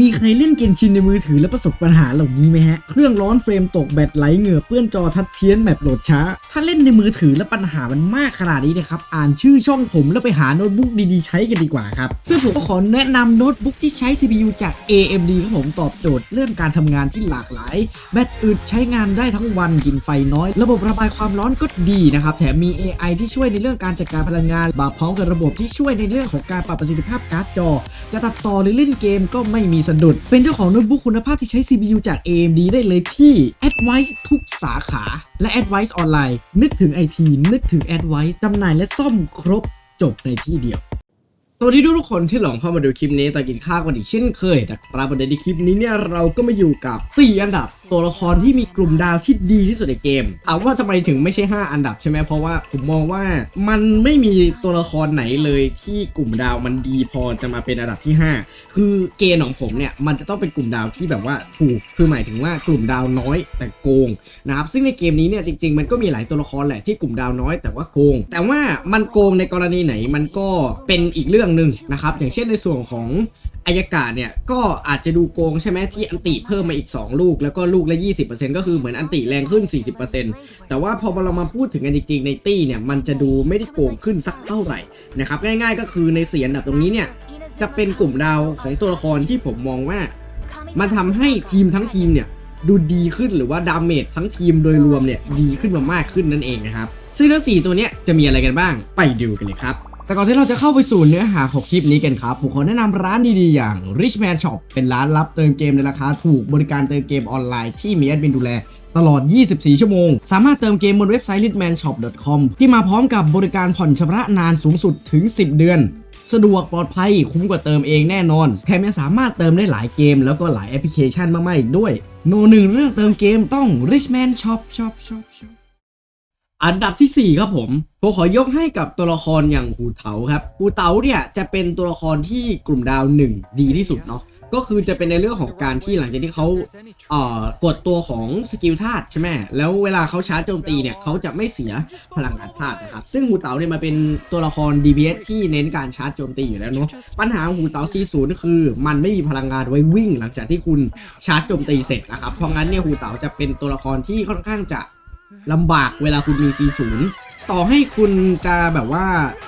มีใครเล่นเกมชินในมือถือแล้วประสบปัญหาเหล่านี้ไหมฮะ เครื่องร้อนเฟรมตกแบตไหลเหงื่อเปื้อนจอทัดเพี้ยนแบบโหลดช้า ถ้าเล่นในมือถือแล้วปัญหามันมากขนาดนี้นะครับ อ่านชื่อช่องผมแล้วไปหาโน้ตบุ๊กดีๆ ใช้กันดีกว่าครับ ซึ่งผมก็ขอแนะนำโน้ตบุ๊กที่ใช้ CPU จาก AMD ครับผมตอบโจทย์เรื่องการทำงานที่หลากหลาย แบตอึดใช้งานได้ทั้งวันกินไฟน้อย ระบบระบายความร้อนก็ดีนะครับแถมมี AI ที่ช่วยในเรื่องการจัดการพลังงานมาพร้อมกับระบบที่ช่วยในเรื่องของการปรับประสิทธิภาพการ์ดจอจะตัดต่อหรือเล่นเกมก็ไม่มีสะดุด เป็นเจ้าของโน้ตบุ๊กคุณภาพที่ใช้ CPU จาก AMD ได้เลยที่ Advice ทุกสาขาและ Advice ออนไลน์ นึกถึงไอทีนึกถึง Advice จำหน่ายและซ่อมครบจบในที่เดียวสวัสดีทุกคนที่หลงเข้ามาดูคลิปนี้ตอนกินข้าวกันอีกเช่นเคยนะครับประเด็นในคลิปนี้เนี่ยเราก็มาอยู่กับตีอันดับ ตัวละครที่มีกลุ่มดาวที่ดีที่สุดในเกมถามว่าทำไมถึงไม่ใช่ 5 อันดับใช่ไหมเพราะว่าผมมองว่ามันไม่มีตัวละครไหนเลยที่กลุ่มดาวมันดีพอจะมาเป็นอันดับที่ 5 คือเกณฑ์ของผมเนี่ยมันจะต้องเป็นกลุ่มดาวที่แบบว่าถูกคือหมายถึงว่ากลุ่มดาวน้อยแต่โกงนะครับซึ่งในเกมนี้เนี่ยจริง ๆ มันก็มีหลายตัวละครแหละที่กลุ่มดาวน้อยแต่ว่าโกง แต่ว่ามันโกงในกรณีไหนมันก็เป็นอีกเรื่องหนึ่งนะครับอย่างเช่นในส่วนของ อายกาศเนี่ยก็อาจจะดูโกงใช่ไหมที่อันติเพิ่มมาอีก 2 ลูก แล้วก็ลูกละ 20%ก็คือเหมือนอันติแรงขึ้น 40%แต่ว่าพอเรามาพูดถึงกันจริงๆในตี้เนี่ยมันจะดูไม่ได้โกงขึ้นสักเท่าไหร่นะครับง่ายๆก็คือในเสียอันดับตรงนี้เนี่ยจะเป็นกลุ่มดาวของตัวละครที่ผมมองว่า มันทำให้ทีมทั้งทีมเนี่ยดูดีขึ้นหรือว่าดาเมจทั้งทีมโดยรวมเนี่ยดีขึ้นมามากขึ้นนั่นเองนะครับซึ่งทั้ง4ตัวเนี้ยจะมีอะไรกันบ้างไปดูกันเลยครับ แต่ก่อนที่เราจะเข้าไปสู่เนื้อหาของคลิปนี้กันครับผมขอแนะนำร้านดีๆ อย่าง Richman Shop เป็นร้านรับเติมเกมในราคาถูกบริการเติมเกมออนไลน์ที่มีแอดมินดูแลตลอด 24 ชั่วโมง สามารถเติมเกมบนเว็บไซต์ richmanshop.com ที่มาพร้อมกับบริการผ่อนชำระนานสูงสุดถึง 10 เดือน สะดวกปลอดภัยคุ้มกว่าเติมเองแน่นอน แถมยังสามารถเติมได้หลายเกม แล้วก็หลายแอปพลิเคชันมากๆอีกด้วย โนหนึ่งเรื่องเติมเกมต้อง Richman Shop Shop Shop Shop อันดับทีสี่ 4 ครับผมผมขอยกให้กับตัวละครอย่างหูเต๋าครับหูเต๋าเนี่ยจะเป็นตัวละครที่กลุ่มดาวหนึ่งดีที่สุดเนาะก็คือจะเป็นในเรื่องของการที่หลังจากที่เขาเอ่อกดตัวของสกิลธาตุใช่ไหมแล้วเวลาเขาชาร์จโจมตีเนี่ยเขาจะไม่เสียพลังงานธาตุนะครับ ซึ่งหูเต๋าเนี่ยมาเป็นตัวละคร DPS ที่เน้นการชาร์จโจมตีอยู่แล้วเนาะ ปัญหาของหูเต๋า C0 คือ มันไม่มีพลังงานไว้วิ่ง หลังจากที่คุณชาร์จโจมตีเสร็จนะครับ เพราะงั้นเนี่ยหูเต๋าจะเป็นตัวละครที่ค่อนข้างจะ ลำบากเวลาคุณมี C0 ต่อให้คุณจะแบบว่า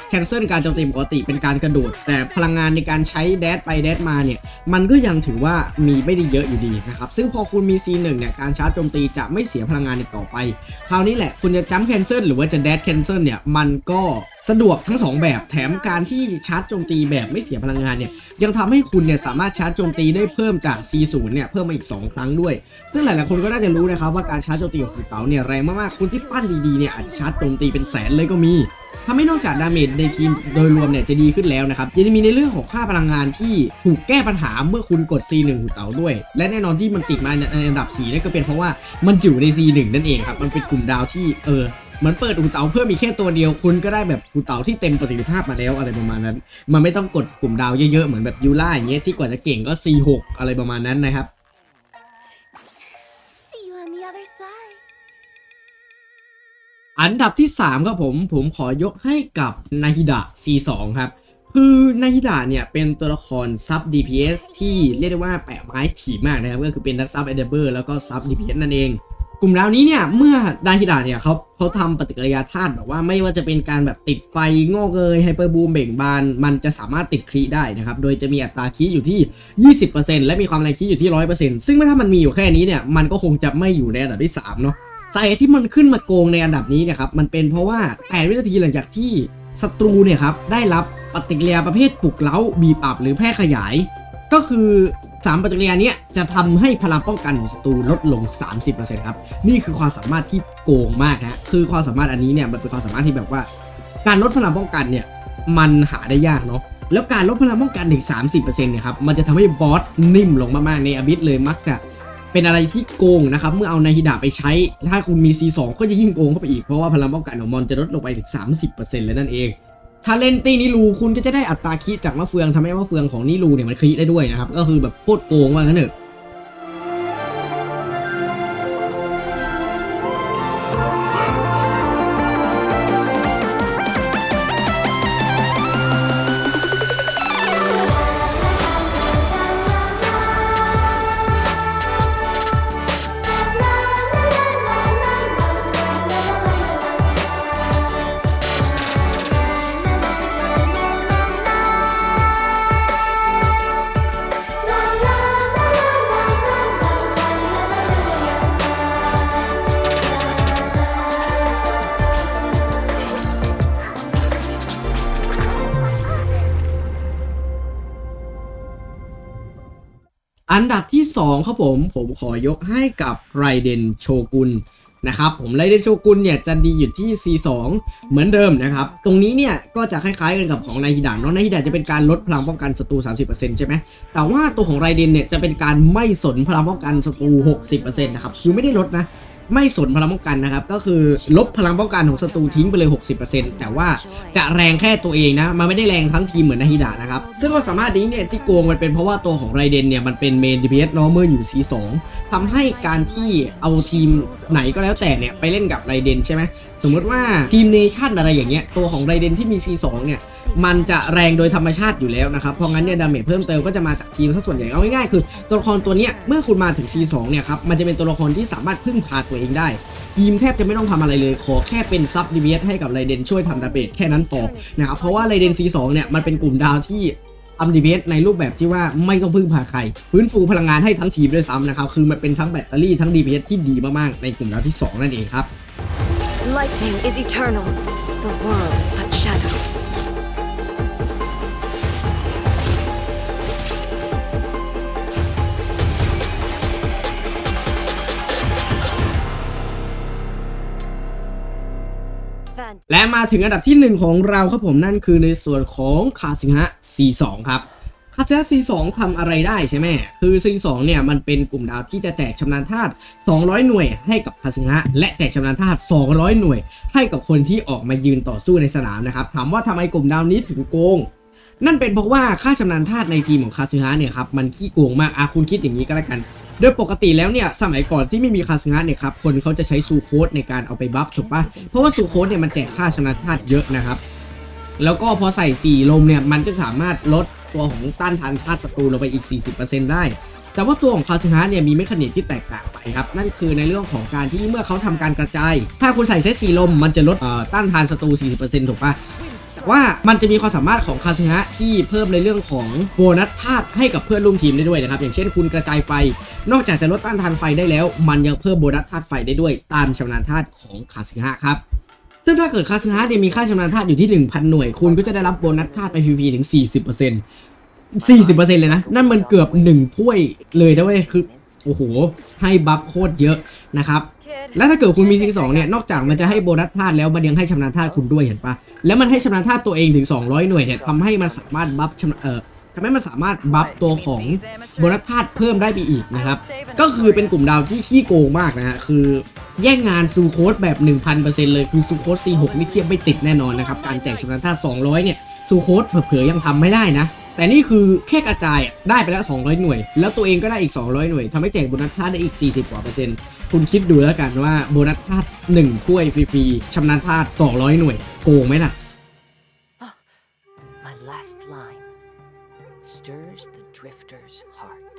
แคนเซิลการโจมตีปกติเป็นการกระโดด แต่พลังงานในการใช้แดดไปแดดมาเนี่ย มันก็ยังถือว่ามีไม่ได้เยอะอยู่ดีนะครับ ซึ่งพอคุณมี C1 เนี่ยการชาร์จโจมตีจะไม่เสียพลังงานอีกต่อไป คราวนี้แหละคุณจะจัมแคนเซิลหรือว่าจะแดดแคนเซิลเนี่ยมันก็สะดวกทั้งสองแบบแถมการที่ชาร์จโจมตีแบบไม่เสียพลังงานเนี่ยยังทำให้คุณเนี่ยสามารถชาร์จโจมตีได้เพิ่มจาก C0 เนี่ยเพิ่มมาอีก 2 ครั้งด้วย ซึ่งหลายๆคนก็น่าจะรู้นะครับว่าการชาร์จโจมตีของคุณเต๋าเนี่ยแรงมากๆคุณที่ปั้นดีๆเนี่ยอาจจะชาร์จโจมตีเป็นแสนเลยก็มีทำให้นอกจากดาเมจในทีมโดยรวมเนี่ยจะดีขึ้นแล้วนะครับยังมีในเรื่องของค่าพลังงานที่ถูกแก้ปัญหาเมื่อคุณกด C1 หูเต๋าด้วย และแน่นอนที่มันติดมาในอันดับ4นั่นก็เป็นเพราะว่ามันอยู่ใน C1 นั่นเองครับมันเป็นกลุ่มดาวที่เออเหมือนเปิดหูเต๋าเพิ่มอีกแค่ตัวเดียวคุณก็ได้แบบหูเต๋าที่เต็มประสิทธิภาพมาแล้วอะไรประมาณนั้น มันไม่ต้องกดกลุ่มดาวเยอะๆเหมือนแบบยูล่าอย่างเงี้ยที่กว่าจะเก่งก็ C6 อะไรประมาณนั้นนะครับ อันดับที่ 3 ครับผม ผมขอยกให้กับนาฮิดะ C2 ครับ คือนาฮิดะเนี่ย เป็นตัวละครซับ DPS ที่เรียกได้ว่าแปะไม้ถี่มากนะครับ ก็คือเป็นนักซับเอเดเบอร์แล้วก็ซับ DPS นั่นเอง กลุ่มดาวนี้เนี่ย เมื่อนาฮิดะเนี่ยเขาเขาทำปฏิกิริยาธาตุแบบว่าไม่ว่าจะเป็นการแบบติดไฟงอกเงยไฮเปอร์บูมเบ่งบาน มันจะสามารถติดครีได้นะครับ โดยจะมีอัตราคีอยู่ที่ 20%และมีความแรงคีอยู่ที่ 100%ซึ่งถ้ามันมีอยู่แค่นี้เนี่ยมันก็คงจะไม่อยู่ในอันดับที่สามเนาะ สาเหตุที่มันขึ้นมาโกงในอันดับนี้เนี่ยครับมันเป็นเพราะว่า 8 วินาทีหลังจากที่ศัตรูเนี่ยครับได้รับปฏิกิริยาประเภทปลุกเล้าบีบอับหรือแพร่ขยาย ก็คือ 3 ปฏิกิริยาเนี้ยจะทำให้พลังป้องกันของศัตรูลดลง 30%ครับนี่คือความสามารถที่โกงมากฮะคือความสามารถอันนี้เนี่ยมันเป็นความสามารถที่แบบว่า การลดพลังป้องกันเนี่ยมันหาได้ยากเนาะแล้วการลดพลังป้องกันถึง 30%เนี่ยครับมันจะทำให้บอสนิ่มลงมากๆในอบิสเลยมักจะ เป็นอะไรที่โกงนะครับเมื่อเอานาฮิดะไปใช้ ถ้าคุณมี C2 ก็จะยิ่งโกงเข้าไปอีก เพราะว่าพลังป้องกันของมอนจะลดลงไปถึง 30%เลยนั่นเอง ถ้าเล่นตีนิรูคุณก็จะได้อัตราคีจากมะเฟืองทำให้มะเฟืองของนิรูเนี่ยมันคีได้ด้วยนะครับก็คือแบบโคตรโกงว่างั้นเถอะ อันดับที่ 2 ครับผม ผมขอยกให้กับไรเดนโชกุนนะครับผมไรเดนโชกุนเนี่ยจะดีอยู่ที่ C2 เหมือนเดิมนะครับ ตรงนี้เนี่ยก็จะคล้ายๆกันกับของนายฮิดะเนาะนายฮิดะจะเป็นการลดพลังป้องกันศัตรู 30%ใช่ไหมแต่ว่าตัวของไรเดนเนี่ยจะเป็นการไม่สนพลังป้องกันศัตรู 60%นะครับคือไม่ได้ลดนะ ไม่สนพลังป้องกันนะครับ ก็คือลบพลังป้องกันของศัตรูทิ้งไปเลย 60%แต่ว่าจะแรงแค่ตัวเองนะ มันไม่ได้แรงทั้งทีมเหมือนนาฮิดะนะครับ ซึ่งความสามารถนี้เนี่ยที่โกงมันเป็นเพราะว่าตัวของไรเดนเนี่ยมันเป็นเมน DPS เนาะเมื่ออยู่ C2 ทำให้การที่เอาทีมไหนก็แล้วแต่เนี่ยไปเล่นกับไรเดนใช่ไหมสมมติว่าทีมเนชั่นอะไรอย่างเงี้ยตัวของไรเดนที่มี C2 เนี่ยมันจะแรงโดยธรรมชาติอยู่แล้วนะครับ เพราะงั้นเนี่ยดาเมจเพิ่มเติมก็จะมาจากทีมซะส่วนใหญ่เอาง่ายๆคือตัวละครตัวเนี้ยเมื่อคุณมาถึง C2 เนี่ยครับมันจะเป็นตัวละครที่สามารถพึ่งพาตัวเองได้ทีมแทบจะไม่ต้องทำอะไรเลย ขอแค่เป็นซับดีเวีให้กับไรเดนช่วยทำดาเมจแค่นั้นพอนะครับเพราะว่าไรเดน C2 เนี่ยมันเป็นกลุ่มดาวที่ทำดีเวีในรูปแบบที่ว่าไม่ต้องพึ่งพาใครฟื้นฟูพลังงานให้ทั้งทีมด้วยซ้ำนะครับ คือมันเป็นทั้งแบตเตอรี่ทั้งดีเวีที่ดีมากๆ ในกลุ่มดาวที่ 2 นั่นเองครับ Lightning is eternal. The world is but shadow. และมาถึงอันดับที่ 1 ของเราครับผมนั่นคือในส่วนของคาสิงะ C2 ครับคาสิงะ C2 ทำอะไรได้ใช่ไหม คือ C2 เนี่ยมันเป็นกลุ่มดาวที่จะแจกชำนาญธาตุ200 หน่วยให้กับคาสิงะและแจกชำนาญธาตุ200 หน่วย ให้กับคนที่ออกมายืนต่อสู้ในสนามนะครับ ถามว่าทำไมกลุ่มดาวนี้ถึงโกง นั่นเป็นเพราะว่าค่าชำนาญธาตุในทีมของคาซึฮะเนี่ยครับมันขี้โกงมากอาคุณคิดอย่างนี้ก็แล้วกัน โดยปกติแล้วเนี่ยสมัยก่อนที่ไม่มีคาซึฮะเนี่ยครับคนเขาจะใช้ซูโคดในการเอาไปบัฟถูกปะเพราะว่าซูโคดเนี่ยมันแจกค่าชำนาญธาตุเยอะนะครับแล้วก็พอใส่ 4 ลมเนี่ยมันก็สามารถลดตัวของต้านทานธาตุศัตรูลงไปอีก 40%ได้ แต่ว่าตัวของคาซึฮะเนี่ยมีเมคานิกที่แตกต่างไปครับ นั่นคือในเรื่องของการที่เมื่อเขาทำการกระจาย ถ้าคุณใส่เซตสีลมมันจะลดต้านทานศัตรู 40%ถูกปะ ว่ามันจะมีความสามารถของคาซึฮะที่เพิ่มในเรื่องของโบนัสธาตุให้กับเพื่อนร่วมทีมได้ด้วยนะครับ อย่างเช่นคุณกระจายไฟ นอกจากจะลดต้านทานไฟได้แล้ว มันยังเพิ่มโบนัสธาตุไฟได้ด้วยตามชำนาญธาตุของคาซึฮะครับซึ่งถ้าเกิดคาซึฮะเนี่ยมีค่าชำนาญธาตุอยู่ที่ 1,000 หน่วย คุณก็จะได้รับโบนัสธาตุไปฟรีๆถึง 40% 40%เลยนะ นั่นมันเกือบ 1 ถ้วยเลยนะเว้ยคือ โอ้โห ให้บัฟโคตรเยอะนะครับ และถ้าเกิดคุณมี C2 เนี่ย นอกจากมันจะให้โบนัสธาตุแล้วมันยังให้ชำนาญธาตุคุณด้วยเห็นปะแล้วมันให้ชำนาญธาตุตัวเองถึง 200 หน่วยเนี่ยทำให้มันสามารถบัฟชำนาญเอ่อทำให้มันสามารถบัฟตัวของโบนัสธาตุเพิ่มได้ไปอีกนะครับ ก็คือเป็นกลุ่มดาวที่ขี้โกงมากนะฮะ คือแย่งงานซูโคดแบบ 1000%เลยคือซูโคด C6 นี่เทียบไม่ติดแน่นอนนะครับ การแจกชำนาญธาตุ200 เนี่ยซูโคดเผลอๆยังทำไม่ได้นะ แต่นี่คือแค่กระจายได้ไปแล้ว 200 หน่วย แล้วตัวเองก็ได้อีก 200 หน่วยทำให้แจกโบนัสธาตุได้อีก 40 กว่าเปอร์เซ็นต์คุณคิดดูแล้วกันว่าโบนัสธาตุ1ถ้วยฟรีๆชำนาญธาตุ200 หน่วย โกงไหมล่ะ My last line stirs the drifter's heart.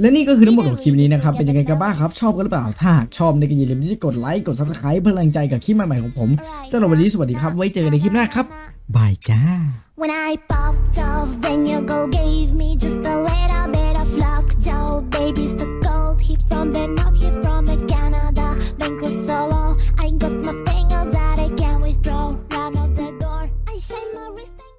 และนี่ก็คือทั้งหมดของคลิปนี้นะครับ เป็นยังไงกันบ้างครับ ชอบกันหรือเปล่า ถ้าชอบในกันอย่าลืมที่จะกดไลค์ กดซับสไคร b e เพื่อแรงใจกับคลิปใหม่ๆของผมสำหรับวันนี้สวัสดีครับ ไว้เจอกันในคลิปหน้าครับ บายจ้า From the north he from